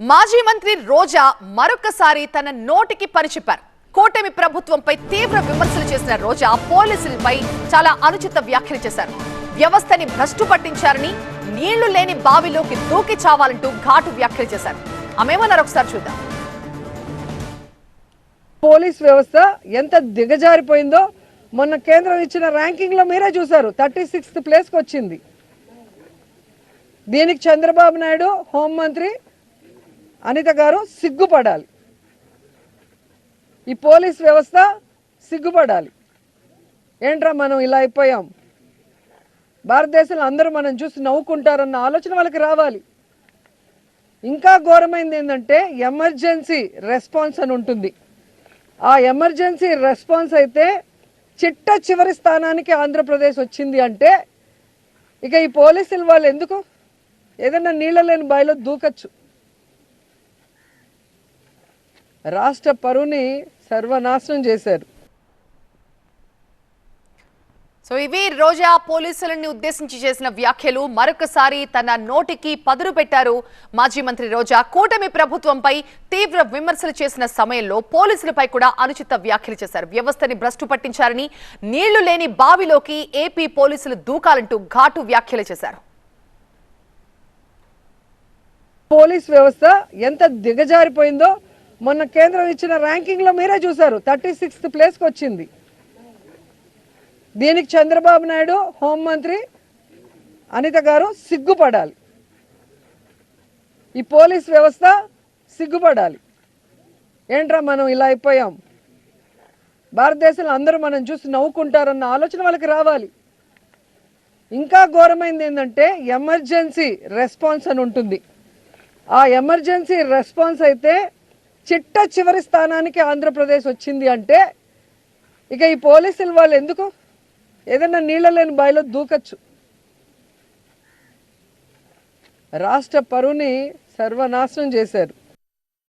మాజీ మంత్రి రోజా మరొకసారి తన నోటికి పనిచెప్పారు కూటమి ప్రభుత్వంపై తీవ్ర విమర్శలు చేసిన రోజా పోలీసులపై చాలా అనుచిత వ్యాఖ్యలు చేశారు. వ్యవస్థని భ్రష్టు పట్టించారని నీళ్ళు లేని బావిలోకి దూకి చావాలంటూ ఘాటు వ్యాఖ్యలు చేశారు. ఆమెమన్నారు ఒకసారి చూద్దాం. పోలీస్ వ్యవస్థ ఎంత దిగజారిపోయిందో మొన్న కేంద్రం ఇచ్చిన ర్యాంకింగ్లో మీరే చూసారు థర్టీ సిక్స్త్ ప్లేస్కి వచ్చింది దీనికి చంద్రబాబు నాయుడు హోంమంత్రి అనిత గారు సిగ్గుపడాలి. ఈ పోలీస్ వ్యవస్థ సిగ్గుపడాలి. ఏంట్రా మనం ఇలా అయిపోయాం? భారతదేశంలో అందరూ మనం చూసి నవ్వుకుంటారన్న ఆలోచన వాళ్ళకి రావాలి. ఇంకా ఘోరమైంది ఏంటంటే ఎమర్జెన్సీ రెస్పాన్స్ అని ఉంటుంది. ఆ ఎమర్జెన్సీ రెస్పాన్స్ అయితే చిట్ట చివరి స్థానానికి ఆంధ్రప్రదేశ్ వచ్చింది అంటే ఇక ఈ పోలీసులు వాళ్ళు ఎందుకు? ఏదైనా నీళ్ళ లేని బావిలో దూకచ్చు. రాష్ట్ర పరువుని సర్వనాశనం చేశారు. సో ఇవి రోజా పోలీసులని ఉద్దేశించి చేసిన వ్యాఖ్యలు. మరొకసారి తన నోటికి పదును పెట్టారు మాజీ మంత్రి రోజా. కూటమి ప్రభుత్వంపై తీవ్ర విమర్శలు చేసిన సమయంలో పోలీసులపై కూడా అనుచిత వ్యాఖ్యలు చేశారు. వ్యవస్థని భ్రష్టు పట్టించారని నీళ్ళు లేని బావిలోకి ఏపీ పోలీసులు దూకాలంటూ ఘాటు వ్యాఖ్యలు చేశారు. పోలీస్ వ్యవస్థ ఎంత దిగజారిపోయిందో మొన్న కేంద్రం ఇచ్చిన ర్యాంకింగ్లో మీరే చూసారు థర్టీ సిక్స్త్ ప్లేస్కి వచ్చింది. దీనికి చంద్రబాబు నాయుడు హోంమంత్రి అనిత గారు సిగ్గుపడాలి. ఈ పోలీస్ వ్యవస్థ సిగ్గుపడాలి. ఏంట్రా మనం ఇలా అయిపోయాం? భారతదేశంలో అందరూ మనం చూసి నవ్వుకుంటారన్న ఆలోచన వాళ్ళకి రావాలి. ఇంకా ఘోరమైంది ఏంటంటే ఎమర్జెన్సీ రెస్పాన్స్ అని ఉంటుంది. ఆ ఎమర్జెన్సీ రెస్పాన్స్ అయితే చిట్ట చివరి స్థానానికి ఆంధ్రప్రదేశ్ వచ్చింది అంటే ఇక ఈ పోలీసులు వాళ్ళు ఎందుకు? ఏదైనా నీళ్ళ లేని బావిలో దూకచ్చు. రాష్ట్ర పరువుని సర్వనాశనం చేశారు.